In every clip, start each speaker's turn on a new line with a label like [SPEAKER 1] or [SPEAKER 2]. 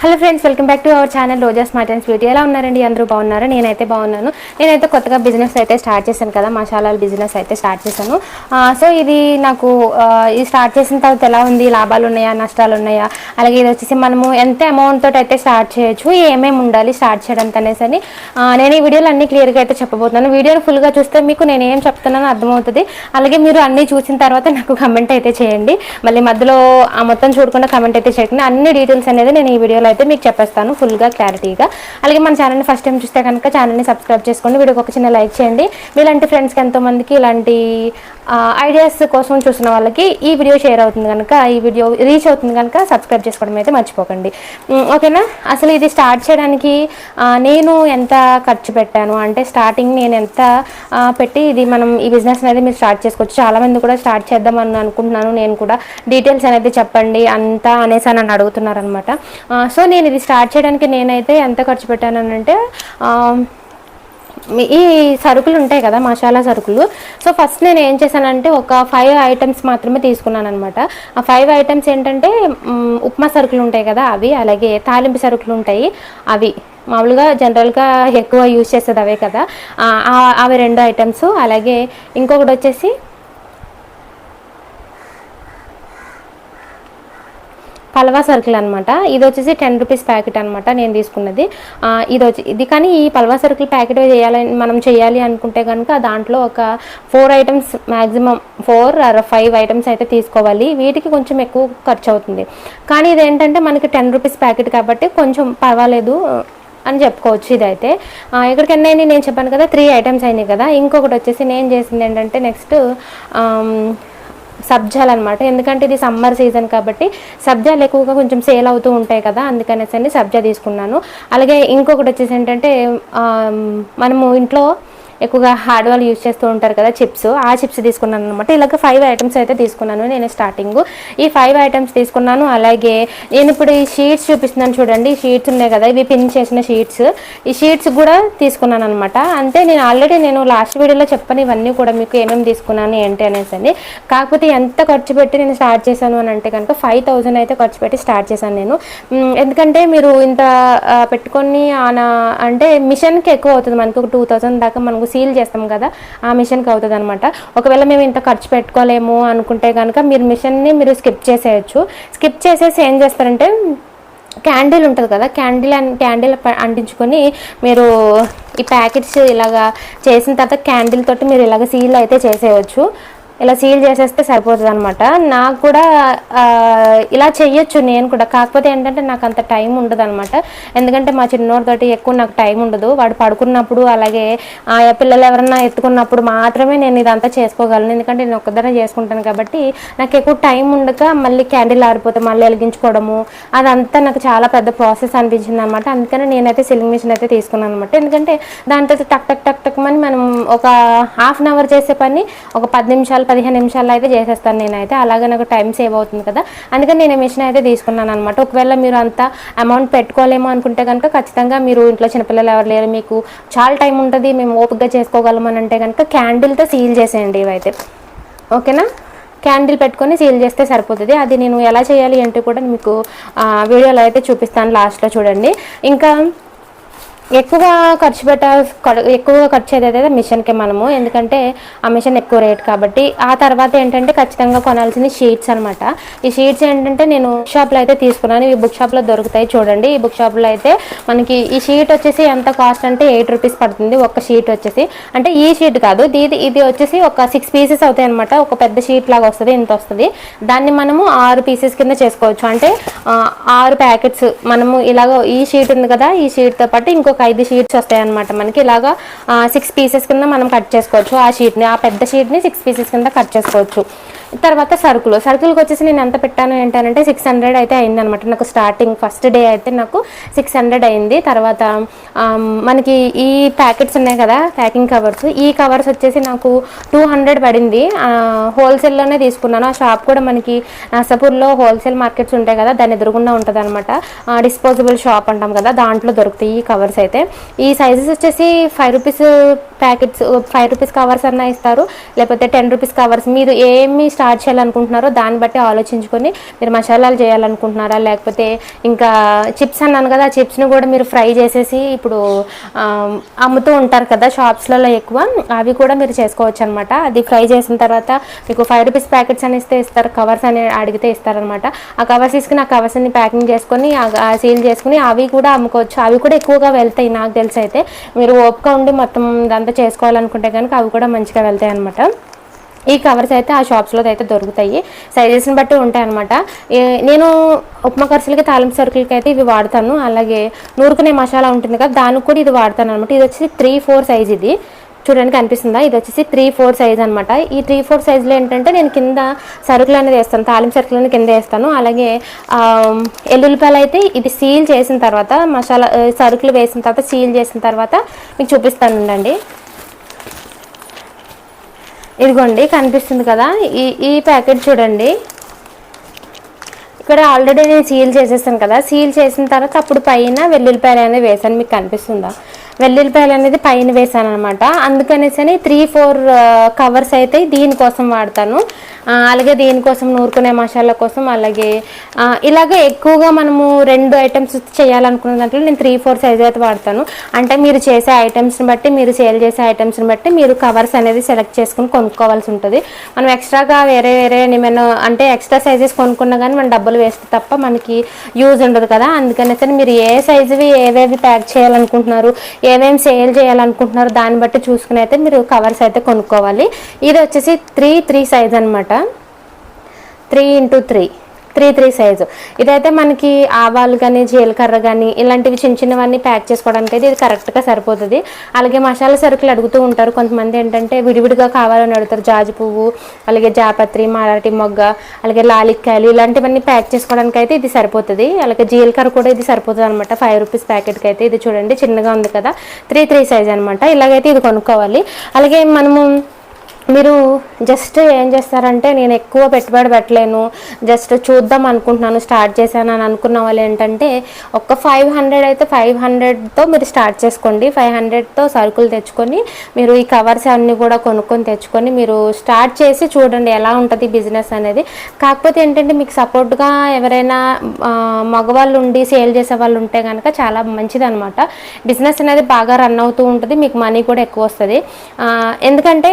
[SPEAKER 1] Hello friends welcome back to our channel Roja smart and sweet. ఎలా ఉన్నారండి? అందరూ బాగున్నారు? నేనైతే బాగున్నాను. నేనైతే కొత్తగా బిజినెస్ అయితే స్టార్ట్ చేశాను కదా మసాలాల బిజినెస్ అయితే స్టార్ట్ చేశాను. సో ఇది నాకు ఇది స్టార్ట్ చేసిన తర్వాత ఎలా ఉంది? లాభాలు ఉన్నాయా? నష్టాలు ఉన్నాయా? అలాగే ఇది వచ్చేసి మనము ఎంత అమౌంట్ తోటి అయితే స్టార్ట్ చేయొచ్చు? ఏమేమి ఉండాలి స్టార్ట్ చేయడానికి అనేసి అని నేను ఈ వీడియోలు అన్ని క్లియర్గా అయితే చెప్పబోతున్నాను. వీడియోని ఫుల్గా చూస్తే మీకు నేను ఏం చెప్తున్నానో అర్థమవుతుంది. అలాగే మీరు అన్ని చూసిన తర్వాత నాకు కమెంట్ అయితే చేయండి. మళ్ళీ మధ్యలో ఆ మొత్తం చూడకుండా కమెంట్ అయితే చేయకుండా. అన్ని డీటెయిల్స్ అనేది నేను ఈ వీడియోలో అయితే మీకు చెప్పేస్తాను ఫుల్గా క్లారిటీగా. అలాగే మన ఛానల్ని ఫస్ట్ టైం చూస్తే కనుక ఛానల్ని సబ్స్క్రైబ్ చేసుకోండి. వీడియోకి ఒక చిన్న లైక్ చేయండి. మీలాంటి ఫ్రెండ్స్కి ఎంతోమందికి ఇలాంటి ఐడియాస్ కోసం చూసిన వాళ్ళకి ఈ వీడియో షేర్ అవుతుంది కనుక ఈ వీడియో రీచ్ అవుతుంది కనుక సబ్స్క్రైబ్ చేసుకోవడం అయితే మర్చిపోకండి. ఓకేనా? అసలు ఇది స్టార్ట్ చేయడానికి నేను ఎంత ఖర్చు పెట్టాను? అంటే స్టార్టింగ్ నేను ఎంత పెట్టి ఇది మనం ఈ బిజినెస్ అనేది మీరు స్టార్ట్ చేసుకోవచ్చు. చాలా మంది కూడా స్టార్ట్ చేద్దామని అనుకుంటున్నాను. నేను కూడా డీటెయిల్స్ అనేది చెప్పండి అంతా అనేసి అని నన్ను సో నేను ఇది స్టార్ట్ చేయడానికి నేనైతే ఎంత ఖర్చు పెట్టాను అని అంటే ఈ సరుకులు ఉంటాయి కదా మసాలా సరుకులు. సో ఫస్ట్ నేను ఏం చేశానంటే ఒక ఫైవ్ ఐటమ్స్ మాత్రమే తీసుకున్నాను అనమాట ఆ ఫైవ్ ఐటమ్స్ ఏంటంటే ఉప్మా సరుకులు ఉంటాయి కదా అవి అలాగే తాలింపు సరుకులు ఉంటాయి అవి. మామూలుగా జనరల్గా ఎక్కువ యూజ్ చేసేది అవే కదా. అవి రెండు ఐటమ్స్ అలాగే ఇంకొకటి వచ్చేసి పలవా సరుకులు అనమాట ఇది వచ్చేసి టెన్ రూపీస్ ప్యాకెట్ అనమాట నేను తీసుకున్నది. ఇది వచ్చి ఇది కానీ ఈ పలవా సరుకులు ప్యాకెట్ చేయాలని మనం చేయాలి అనుకుంటే కనుక దాంట్లో ఒక four items maximum four or five items అయితే తీసుకోవాలి. వీటికి కొంచెం ఎక్కువ ఖర్చు అవుతుంది. కానీ ఇది ఏంటంటే మనకి టెన్ రూపీస్ ప్యాకెట్ కాబట్టి కొంచెం పర్వాలేదు అని చెప్పుకోవచ్చు ఇదైతే. ఆ, ఎక్కడికైనా నేను చెప్పాను కదా త్రీ ఐటమ్స్ అయినాయి కదా. ఇంకొకటి వచ్చేసి నేను చేసింది ఏంటంటే నెక్స్ట్ సబ్జాలు అనమాట ఎందుకంటే ఇది సమ్మర్ సీజన్ కాబట్టి సబ్జాలు ఎక్కువగా కొంచెం సేల్ అవుతూ ఉంటాయి కదా అందుకనేసి అండి సబ్జా తీసుకున్నాను. అలాగే ఇంకొకటి వచ్చేసి ఏంటంటే మనము ఇంట్లో ఎక్కువగా హార్డ్ వాళ్ళు యూజ్ చేస్తూ ఉంటారు కదా చిప్స్. ఆ చిప్స్ తీసుకున్నాను అనమాట ఇలాగ ఫైవ్ ఐటమ్స్ అయితే తీసుకున్నాను నేను స్టార్టింగ్ ఈ ఫైవ్ ఐటమ్స్ తీసుకున్నాను. అలాగే నేను ఇప్పుడు ఈ షీట్స్ చూపిస్తున్నాను చూడండి. ఈ షీట్స్ ఉన్నాయి కదా ఇవి పిన్ చేసిన షీట్స్ ఈ షీట్స్ కూడా తీసుకున్నాను అనమాట అంటే నేను ఆల్రెడీ నేను లాస్ట్ వీడియోలో చెప్పాను ఇవన్నీ కూడా మీకు ఏమేమి తీసుకున్నాను ఏంటి అనేసి అని. కాకపోతే ఎంత ఖర్చు పెట్టి నేను స్టార్ట్ చేశాను అని అంటే కనుక ఫైవ్ థౌజండ్ అయితే ఖర్చు పెట్టి స్టార్ట్ చేశాను నేను. ఎందుకంటే మీరు ఇంత పెట్టుకొని అంటే మిషన్కి ఎక్కువ అవుతుంది మనకు. ఒక టూ థౌజండ్ దాకా మనకు సీల్ చేస్తాం కదా ఆ మిషన్కి అవుతుంది అనమాట ఒకవేళ మేము ఇంత ఖర్చు పెట్టుకోలేము అనుకుంటే కనుక మీరు మిషన్ని మీరు స్కిప్ చేసేయచ్చు. స్కిప్ చేసేసి ఏం చేస్తారంటే క్యాండిల్ ఉంటుంది కదా క్యాండిల్ అండ్ క్యాండిల్ ప- అంటించుకొని మీరు ఈ ప్యాకెట్స్ ఇలాగా చేసిన తర్వాత క్యాండిల్ తోటి మీరు ఇలాగ సీల్ అయితే చేసేయచ్చు. ఇలా సీల్ చేసేస్తే సరిపోతుంది అనమాట నాకు కూడా ఇలా చెయ్యొచ్చు నేను కూడా. కాకపోతే ఏంటంటే నాకు అంత టైం ఉండదు అనమాట ఎందుకంటే మా చిన్నోడితోటి ఎక్కువ నాకు టైం ఉండదు. వాడు పడుకున్నప్పుడు అలాగే ఆ పిల్లలు ఎవరన్నా ఎత్తుకున్నప్పుడు మాత్రమే నేను ఇదంతా చేసుకోగలను. ఎందుకంటే నేను ఒక్కదానే చేసుకుంటాను కాబట్టి నాకు ఎక్కువ టైం ఉండక మళ్ళీ క్యాండిల్ ఆరిపోతే మళ్ళీ వెలిగించుకోవడము అదంతా నాకు చాలా పెద్ద ప్రాసెస్ అనిపించింది అనమాట అందుకనే నేనైతే సిలింగ్ మిషన్ అయితే తీసుకున్నాను అనమాట ఎందుకంటే దాంతో టక్ టక్ టక్ టక్ అని మనం ఒక హాఫ్ అన్ అవర్ చేసే పని ఒక పది నిమిషాలు పదిహేను నిమిషాల్లో అయితే చేసేస్తాను నేనైతే. అలాగే నాకు టైం సేవ్ అవుతుంది కదా. అందుకని నేను మిషన్ అయితే తీసుకున్నాను అనమాట ఒకవేళ మీరు అంత అమౌంట్ పెట్టుకోలేము అనుకుంటే కనుక ఖచ్చితంగా మీరు ఇంట్లో చిన్నపిల్లలు ఎవరు లేరు మీకు చాలా టైం ఉంటుంది మేము ఓపికగా చేసుకోగలం అని అంటే కనుక క్యాండిల్తో సీల్ చేసేయండి ఇవైతే. ఓకేనా? క్యాండిల్ పెట్టుకొని సీల్ చేస్తే సరిపోతుంది. అది నేను ఎలా చేయాలి అంటే కూడా మీకు వీడియోలో అయితే చూపిస్తాను లాస్ట్లో చూడండి. ఇంకా ఎక్కువగా ఖర్చు పెట్టా ఎక్కువగా ఖర్చు ఏదైతే మిషన్కే మనము. ఎందుకంటే ఆ మిషన్ ఎక్కువ రేట్ కాబట్టి. ఆ తర్వాత ఏంటంటే ఖచ్చితంగా కొనాల్సిన షీట్స్ అనమాట ఈ షీట్స్ ఏంటంటే నేను బుక్ షాప్లో అయితే తీసుకున్నాను. ఈ బుక్ షాప్లో దొరుకుతాయి చూడండి. ఈ బుక్ షాప్లో అయితే మనకి ఈ షీట్ వచ్చేసి ఎంత కాస్ట్ అంటే ఎయిట్ రూపీస్ పడుతుంది ఒక షీట్ వచ్చేసి. అంటే ఈ షీట్ కాదు. ఇది ఇది వచ్చేసి ఒక సిక్స్ పీసెస్ అవుతాయి అనమాట ఒక పెద్ద షీట్ లాగా వస్తుంది. ఇంత వస్తుంది. దాన్ని మనము ఆరు పీసెస్ కింద చేసుకోవచ్చు. అంటే ఆరు ప్యాకెట్స్ మనము ఇలాగ ఈ షీట్ ఉంది కదా ఈ షీట్తో పాటు ఇంకొక ఐదు షీట్స్ వస్తాయన్నమాట మనకి. ఇలాగా సిక్స్ పీసెస్ కింద మనం కట్ చేసుకోవచ్చు. ఆ షీట్ని ఆ పెద్ద షీట్ని సిక్స్ పీసెస్ కింద కట్ చేసుకోవచ్చు. తర్వాత సరుకులు. సరుకులకు వచ్చేసి నేను ఎంత పెట్టాను ఏంటంటే సిక్స్ హండ్రెడ్ అయితే అయింది అనమాట నాకు స్టార్టింగ్ ఫస్ట్ డే అయితే నాకు సిక్స్ హండ్రెడ్ అయింది. తర్వాత మనకి ఈ ప్యాకెట్స్ ఉన్నాయి కదా ప్యాకింగ్ కవర్స్ ఈ కవర్స్ వచ్చేసి నాకు టూ హండ్రెడ్ పడింది. హోల్సేల్లోనే తీసుకున్నాను. ఆ షాప్ కూడా మనకి నర్సాపూర్లో హోల్సేల్ మార్కెట్స్ ఉంటాయి కదా దాని ఎదురుగుండా ఉంటుంది అనమాట డిస్పోజబుల్ షాప్ అంటాం కదా దాంట్లో దొరుకుతాయి ఈ కవర్స్ అయితే. ఈ సైజెస్ వచ్చేసి five rupees packets five rupees covers అన్నా ఇస్తారు. లేకపోతే టెన్ రూపీస్ కవర్స్ మీరు ఏమి స్టార్ట్ స్టార్ట్ చేయాలనుకుంటున్నారో దాన్ని బట్టి ఆలోచించుకొని మీరు మసాలాలు చేయాలనుకుంటున్నారా? లేకపోతే ఇంకా చిప్స్ అన్నాను కదా ఆ చిప్స్ని కూడా మీరు ఫ్రై చేసేసి ఇప్పుడు అమ్ముతూ ఉంటారు కదా షాప్స్లలో ఎక్కువ అవి కూడా మీరు చేసుకోవచ్చు అనమాట అది ఫ్రై చేసిన తర్వాత మీకు ఫైవ్ రూపీస్ ప్యాకెట్స్ అని ఇస్తే ఇస్తారు కవర్స్ అని అడిగితే ఇస్తారనమాట. ఆ కవర్స్ తీసుకుని ఆ కవర్స్ అన్ని ప్యాకింగ్ చేసుకొని సీల్ చేసుకుని అవి కూడా అమ్ముకోవచ్చు. అవి కూడా ఎక్కువగా వెళ్తాయి నాకు తెలిసి అయితే. మీరు ఓపిక ఉండి మొత్తం ఇదంతా చేసుకోవాలనుకుంటే కనుక అవి కూడా మంచిగా వెళ్తాయి అనమాట ఈ కవర్స్ అయితే ఆ షాప్స్లో అయితే దొరుకుతాయి. సైజెస్ని బట్టి ఉంటాయి అనమాట నేను ఉప్మా ఖర్చులకి తాలింపు సరుకులకి అయితే ఇవి వాడతాను. అలాగే నూరుకునే మసాలా ఉంటుంది కదా దానికి కూడా ఇది వాడతాను అనమాట ఇది వచ్చి త్రీ ఫోర్ సైజ్ ఇది. చూడడానికి కనిపిస్తుందా? ఇది వచ్చేసి త్రీ ఫోర్ సైజ్ అనమాట ఈ త్రీ ఫోర్ సైజులో ఏంటంటే నేను కింద సరుకులు అనేది వేస్తాను తాలింపు సరుకులు అనేది కింద వేస్తాను. అలాగే ఎల్లుల్లిపాయలు అయితే ఇది సీల్ చేసిన తర్వాత మసాలా సరుకులు వేసిన తర్వాత సీల్ చేసిన తర్వాత మీకు చూపిస్తాను ఉండండి ఇదిగోండి కనిపిస్తుంది కదా. ఈ ఈ ప్యాకెట్ చూడండి. ఇక్కడ ఆల్రెడీ నేను సీల్ చేసేసాను కదా. సీల్ చేసిన తర్వాత అప్పుడు పైన వెల్లుల్లిపాయలు అనేది వేసాను మీకు కనిపిస్తుందా? వెల్లుల్లిపాయలు అనేది పైన వేసాను అనమాట అందుకనేసి త్రీ ఫోర్ కవర్స్ అయితే దీనికోసం వాడతాను. అలాగే దీనికోసం? నూరుకునే మసాలా కోసం అలాగే ఇలాగే ఎక్కువగా మనము రెండు ఐటమ్స్ చేయాలనుకున్న దాంట్లో నేను త్రీ ఫోర్ సైజ్ అయితే వాడతాను. అంటే మీరు చేసే ఐటమ్స్ని బట్టి మీరు సేల్ చేసే ఐటమ్స్ని బట్టి మీరు కవర్స్ అనేది సెలెక్ట్ చేసుకుని కొనుక్కోవాల్సి ఉంటుంది. మనం ఎక్స్ట్రాగా వేరే వేరే ఏమైనా అంటే ఎక్స్ట్రా సైజెస్ కొనుక్కున్నా కానీ మనం డబ్బులు వేస్తే తప్ప మనకి యూజ్ ఉండదు కదా. అందుకనేసి మీరు ఏ సైజువి ఏవేవి ప్యాక్ చేయాలనుకుంటున్నారు ఏమేమి సేల్ చేయాలనుకుంటున్నారు దాన్ని బట్టి చూసుకుని అయితే మీరు కవర్స్ అయితే కొనుక్కోవాలి. ఇది వచ్చేసి త్రీ త్రీ సైజ్ అనమాట three into three three three size ఇదైతే మనకి ఆవాలు కానీ జీలకర్ర కానీ ఇలాంటివి చిన్న చిన్నవన్నీ ప్యాక్ చేసుకోవడానికి అయితే ఇది కరెక్ట్గా సరిపోతుంది. అలాగే మసాలా సరుకులు అడుగుతూ ఉంటారు. కొంతమంది ఏంటంటే విడివిడిగా కావాలని అడుగుతారు. జాజి పువ్వు అలాగే జాపత్రి మరాఠీ మొగ్గ అలాగే లాలిక్కాయలు ఇలాంటివన్నీ ప్యాక్ చేసుకోవడానికి అయితే ఇది సరిపోతుంది. అలాగే జీలకర్ర కూడా ఇది సరిపోతుంది అనమాట ఫైవ్ రూపీస్ ప్యాకెట్కి అయితే ఇది చూడండి. చిన్నగా ఉంది కదా. త్రీ త్రీ సైజ్ అనమాట ఇలాగైతే ఇది కొనుక్కోవాలి. అలాగే మనము మీరు జస్ట్ ఏం చేస్తారంటే నేను ఎక్కువ పెట్టుబడి పెట్టలేను జస్ట్ చూద్దాం అనుకుంటున్నాను స్టార్ట్ చేశాను అని అనుకున్న వాళ్ళు ఏంటంటే ఒక ఫైవ్ హండ్రెడ్ అయితే ఫైవ్ హండ్రెడ్తో మీరు స్టార్ట్ చేసుకోండి. ఫైవ్ హండ్రెడ్తో సరుకులు తెచ్చుకొని మీరు ఈ కవర్స్ అన్నీ కూడా కొనుక్కొని తెచ్చుకొని మీరు స్టార్ట్ చేసి చూడండి ఎలా ఉంటుంది బిజినెస్ అనేది. కాకపోతే ఏంటంటే మీకు సపోర్ట్గా ఎవరైనా మగవాళ్ళు ఉండి సేల్ చేసే వాళ్ళు ఉంటే కనుక చాలా మంచిది అనమాట బిజినెస్ అనేది బాగా రన్ అవుతూ ఉంటుంది మీకు మనీ కూడా ఎక్కువ వస్తుంది. ఎందుకంటే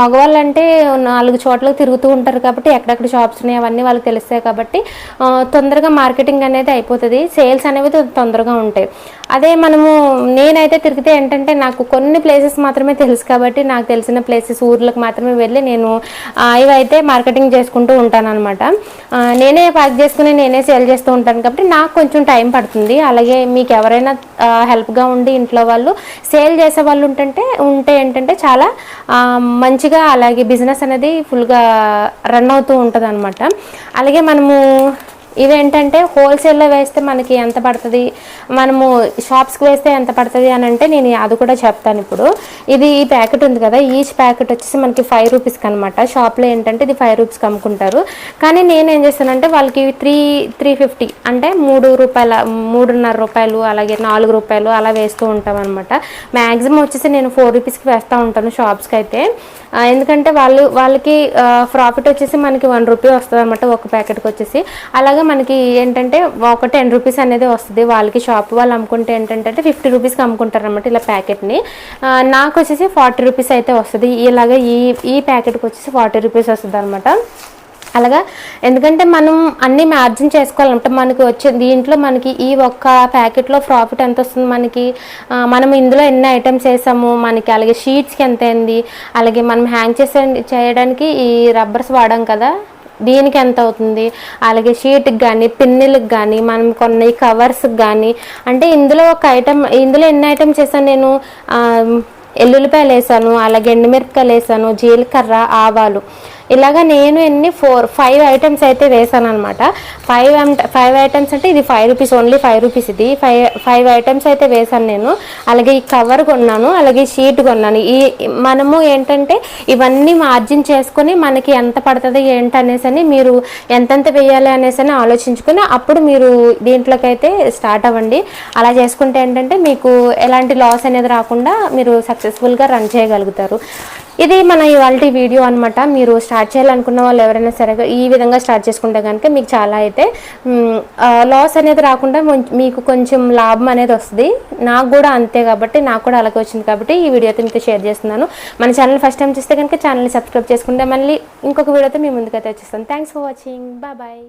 [SPEAKER 1] మగవాళ్ళు అంటే నాలుగు చోట్లకు తిరుగుతూ ఉంటారు కాబట్టి ఎక్కడెక్కడ షాప్స్ ఉన్నాయి అవన్నీ వాళ్ళకి తెలుస్తాయి కాబట్టి తొందరగా మార్కెటింగ్ అనేది అయిపోతుంది. సేల్స్ అనేవి తొందరగా ఉంటాయి. అదే మనము నేనైతే తిరిగితే ఏంటంటే నాకు కొన్ని ప్లేసెస్ మాత్రమే తెలుసు కాబట్టి నాకు తెలిసిన ప్లేసెస్ ఊర్లకు మాత్రమే వెళ్ళి నేను ఇవైతే మార్కెటింగ్ చేసుకుంటూ ఉంటాను అనమాట నేనే ప్యాక్ చేసుకుని నేనే సేల్ చేస్తూ ఉంటాను కాబట్టి నాకు కొంచెం టైం పడుతుంది. అలాగే మీకు ఎవరైనా హెల్ప్గా ఉండి ఇంట్లో వాళ్ళు సేల్ చేసే వాళ్ళు ఉంటుంటే ఉంటే ఏంటంటే చాలా మంచిగా అలాగే బిజినెస్ అనేది ఫుల్గా రన్ అవుతూ ఉంటుంది అనమాట అలాగే మనము ఇవేంటంటే హోల్సేల్లో వేస్తే మనకి ఎంత పడుతుంది? మనము షాప్స్కి వేస్తే ఎంత పడుతుంది అని అంటే నేను అది కూడా చెప్తాను ఇప్పుడు. ఇది ఈ ప్యాకెట్ ఉంది కదా ఈచ్ ప్యాకెట్ వచ్చేసి మనకి ఫైవ్ రూపీస్కి అనమాట షాప్లో ఏంటంటే ఇది ఫైవ్ రూపీస్కి అమ్ముకుంటారు. కానీ నేను ఏం చేస్తానంటే వాళ్ళకి త్రీ త్రీ ఫిఫ్టీ అంటే మూడు రూపాయల మూడున్నర రూపాయలు అలాగే నాలుగు రూపాయలు అలా వేస్తూ ఉంటాం అనమాట మ్యాక్సిమం వచ్చేసి నేను ఫోర్ రూపీస్కి వేస్తూ ఉంటాను షాప్స్కి అయితే. ఎందుకంటే వాళ్ళు వాళ్ళకి ప్రాఫిట్ వచ్చేసి మనకి వన్ రూపీ వస్తుంది అనమాట ఒక ప్యాకెట్కి వచ్చేసి. అలాగే మనకి ఏంటంటే ఒక టెన్ రూపీస్ అనేది వస్తుంది. వాళ్ళకి షాప్ వాళ్ళు అమ్ముకుంటే ఏంటంటే ఫిఫ్టీ రూపీస్కి అమ్ముకుంటారు అనమాట ఇలా ప్యాకెట్ని. నాకు వచ్చేసి ఫార్టీ రూపీస్ అయితే వస్తుంది. ఇలాగ ఈ ఈ ప్యాకెట్కి వచ్చేసి ఫార్టీ రూపీస్ వస్తుంది అనమాట అలాగా ఎందుకంటే మనం అన్ని మార్జిన్ చేసుకోవాలంటే మనకి వచ్చే దీంట్లో మనకి ఈ ఒక్క ప్యాకెట్లో ప్రాఫిట్ ఎంత వస్తుంది మనకి? మనం ఇందులో ఎన్ని ఐటమ్స్ వేసాము మనకి అలాగే షీట్స్కి ఎంత అయింది? అలాగే మనం హ్యాంగ్ చేసే చేయడానికి ఈ రబ్బర్స్ వాడాం కదా. దీనికి ఎంత అవుతుంది? అలాగే షీట్కి కానీ పిన్నులకు కానీ మనం కొన్ని కవర్స్కి కానీ అంటే ఇందులో ఒక ఐటమ్ ఇందులో ఎన్ని ఐటమ్ చేశాను నేను? ఎల్లుల్లిపాయలు వేసాను అలాగే ఎండుమిరపకాయలు వేసాను జీలకర్ర ఆవాలు. ఇలాగ నేను ఎన్ని ఫోర్ ఫైవ్ ఐటమ్స్ అయితే వేసాను అనమాట ఫైవ్ ఫైవ్ ఐటమ్స్ అంటే ఇది five rupees only five rupees ఇది. ఫైవ్ ఫైవ్ ఐటమ్స్ అయితే వేసాను నేను. అలాగే ఈ కవర్ కొన్నాను అలాగే షీట్ కొన్నాను. ఈ మనము ఏంటంటే ఇవన్నీ మార్జిన్ చేసుకొని మనకి ఎంత పడుతుంది ఏంటి అనేసి అని మీరు ఎంతెంత వేయాలి అనేసి అని ఆలోచించుకొని అప్పుడు మీరు దీంట్లోకైతే స్టార్ట్ అవ్వండి. అలా చేసుకుంటే ఏంటంటే మీకు ఎలాంటి లాస్ అనేది రాకుండా మీరు సక్సెస్ఫుల్గా రన్ చేయగలుగుతారు. ఇది మన ఇవాళ వీడియో అనమాట మీరు స్టార్ట్ చేయాలనుకున్న వాళ్ళు ఎవరైనా సరే ఈ విధంగా స్టార్ట్ చేసుకుంటే కనుక మీకు చాలా అయితే లాస్ అనేది రాకుండా మీకు కొంచెం లాభం అనేది వస్తుంది. నాకు కూడా అంతే కాబట్టి నాకు కూడా అలాగే వచ్చింది కాబట్టి ఈ వీడియోతో మీతో షేర్ చేస్తున్నాను. మన ఛానల్ ఫస్ట్ టైం చూస్తే కనుక ఛానల్ని సబ్స్క్రైబ్ చేసుకుంటే మళ్ళీ ఇంకొక వీడియోతో మీ ముందుకైతే వచ్చేస్తాను. Thanks for watching bye bye